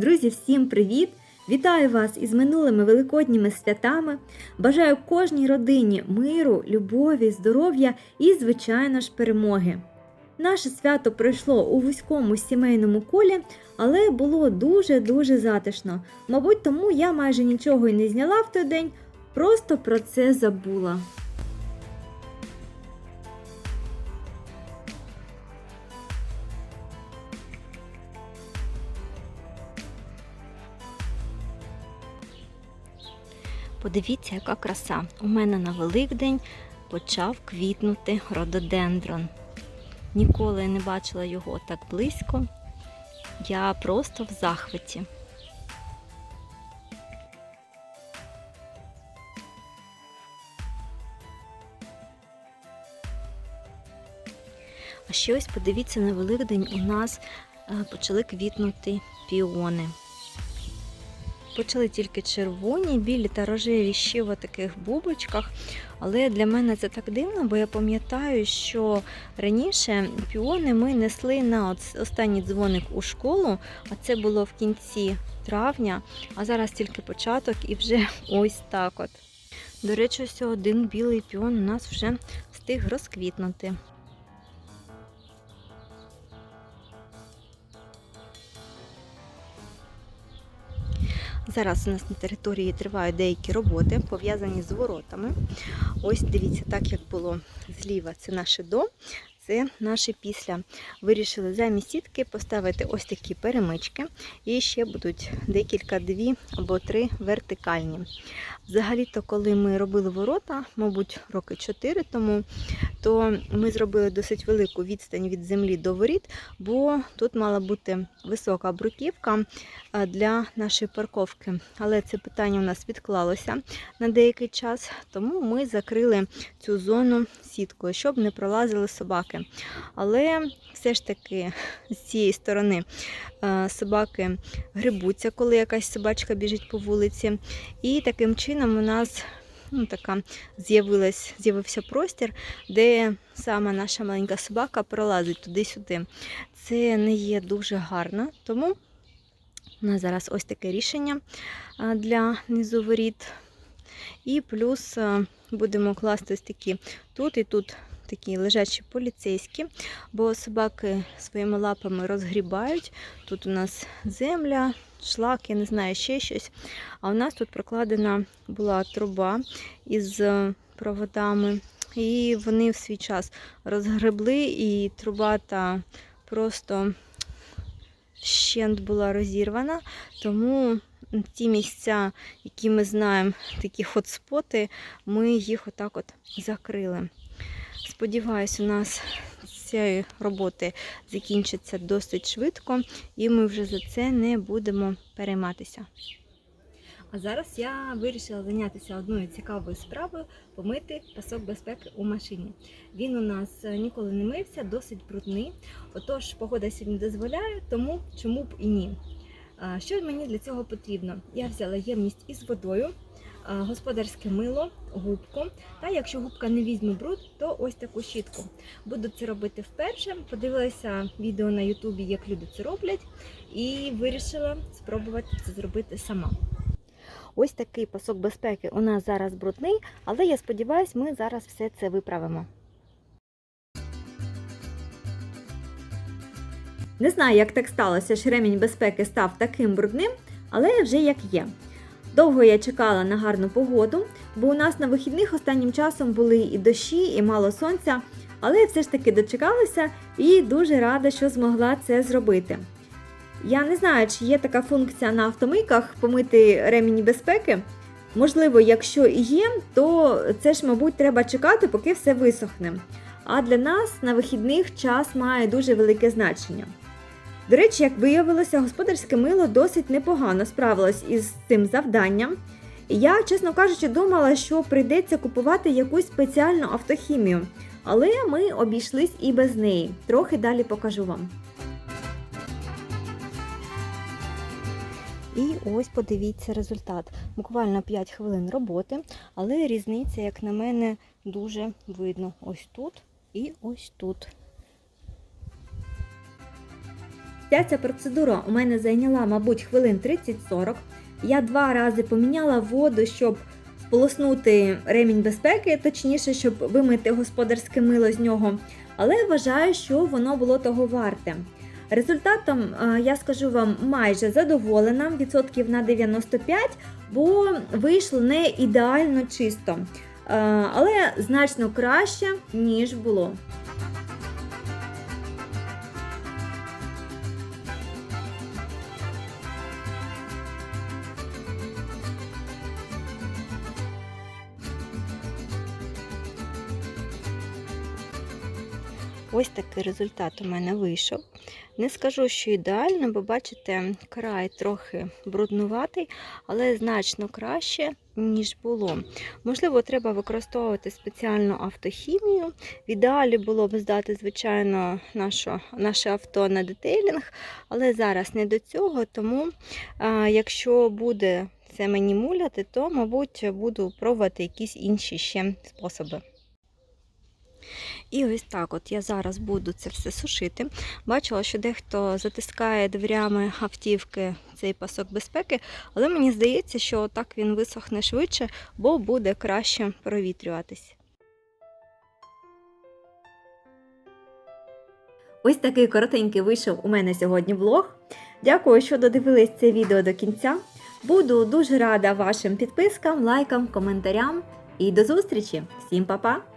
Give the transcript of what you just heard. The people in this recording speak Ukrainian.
Друзі, всім привіт! Вітаю вас із минулими великодніми святами. Бажаю кожній родині миру, любові, здоров'я і, звичайно ж, перемоги. Наше свято пройшло у вузькому сімейному колі, але було дуже-дуже затишно. Мабуть, тому я майже нічого й не зняла в той день, просто про це забула. Подивіться, яка краса. У мене на Великдень почав квітнути рододендрон. Ніколи не бачила його так близько. Я просто в захваті. А ще ось подивіться, на Великдень у нас е, почали квітнути піони. Почали тільки червоні, білі та рожеві ще в таких бубочках. Але для мене це так дивно, бо я пам'ятаю, що раніше піони ми несли на останній дзвоник у школу, а це було в кінці травня, а зараз тільки початок і вже ось так от. До речі, ось один білий піон у нас вже встиг розквітнути. Зараз у нас на території тривають деякі роботи, пов'язані з воротами. Ось дивіться, так як було зліва, це наше до, це наше після. Вирішили замість сітки поставити ось такі перемички. І ще будуть декілька дві або три вертикальні. Взагалі-то, коли ми робили ворота, мабуть, роки 4 тому, то ми зробили досить велику відстань від землі до воріт, бо тут мала бути висока бруківка для нашої парковки. Але це питання у нас відклалося на деякий час, тому ми закрили цю зону сіткою, щоб не пролазили собаки. Але все ж таки з цієї сторони собаки грибуться, коли якась собачка біжить по вулиці. І таким чином у нас ну, така з'явився простір, де саме наша маленька собака пролазить туди-сюди. Це не є дуже гарно, тому у нас зараз ось таке рішення для низу воріт. І плюс будемо класти ось такі тут і тут такі лежачі поліцейські, бо собаки своїми лапами розгрібають. Тут у нас земля, шлак, я не знаю, ще щось. А у нас тут прокладена була труба із проводами. І вони в свій час розгребли, і труба та просто щент була розірвана. Тому ті місця, які ми знаємо, такі хотспоти, ми їх отак от закрили. Сподіваюсь, у нас цієї роботи закінчиться досить швидко, і ми вже за це не будемо перейматися. А зараз я вирішила зайнятися одною цікавою справою помити пасок безпеки у машині. Він у нас ніколи не мився, досить брудний. Отож, погода сьогодні дозволяє, тому чому б і ні. Що мені для цього потрібно? Я взяла ємність із водою господарське мило, губку. Та якщо губка не візьме бруд, то ось таку щітку. Буду це робити вперше. Подивилася відео на Ютубі, як люди це роблять, і вирішила спробувати це зробити сама. Ось такий пасок безпеки у нас зараз брудний, але я сподіваюся, ми зараз все це виправимо. Не знаю, як так сталося, що ремінь безпеки став таким брудним, але вже як є. Довго я чекала на гарну погоду, бо у нас на вихідних останнім часом були і дощі, і мало сонця, але я все ж таки дочекалася і дуже рада, що змогла це зробити. Я не знаю, чи є така функція на автомийках помити ремінь безпеки. Можливо, якщо і є, то це ж, мабуть, треба чекати, поки все висохне. А для нас на вихідних час має дуже велике значення. До речі, як виявилося, господарське мило досить непогано справилось із цим завданням. Я, чесно кажучи, думала, що прийдеться купувати якусь спеціальну автохімію, але ми обійшлись і без неї. Трохи далі покажу вам. І ось подивіться результат. Буквально 5 хвилин роботи, але різниця, як на мене, дуже видно. Ось тут і ось тут. Вся ця процедура у мене зайняла, мабуть, хвилин 30-40. Я два рази поміняла воду, щоб сполоснути ремінь безпеки, точніше, щоб вимити господарське мило з нього. Але вважаю, що воно було того варте. Результатом е, я скажу вам майже задоволена, відсотків на 95, бо вийшло не ідеально чисто, е, але значно краще, ніж було. Ось такий результат у мене вийшов. Не скажу, що ідеально, бо бачите, край трохи бруднуватий, але значно краще, ніж було. Можливо, треба використовувати спеціальну автохімію. В ідеалі було б здати, звичайно, нашу, наше авто на детейлінг, але зараз не до цього. Тому, а, якщо буде це мені муляти, то, мабуть, буду пробувати якісь інші ще способи. І ось так от я зараз буду це все сушити. Бачила, що дехто затискає дверями автівки цей пасок безпеки, але мені здається, що так він висохне швидше, бо буде краще провітрюватись. Ось такий коротенький вийшов у мене сьогодні влог. Дякую, що додивились це відео до кінця. Буду дуже рада вашим підпискам, лайкам, коментарям і до зустрічі! Всім па-па!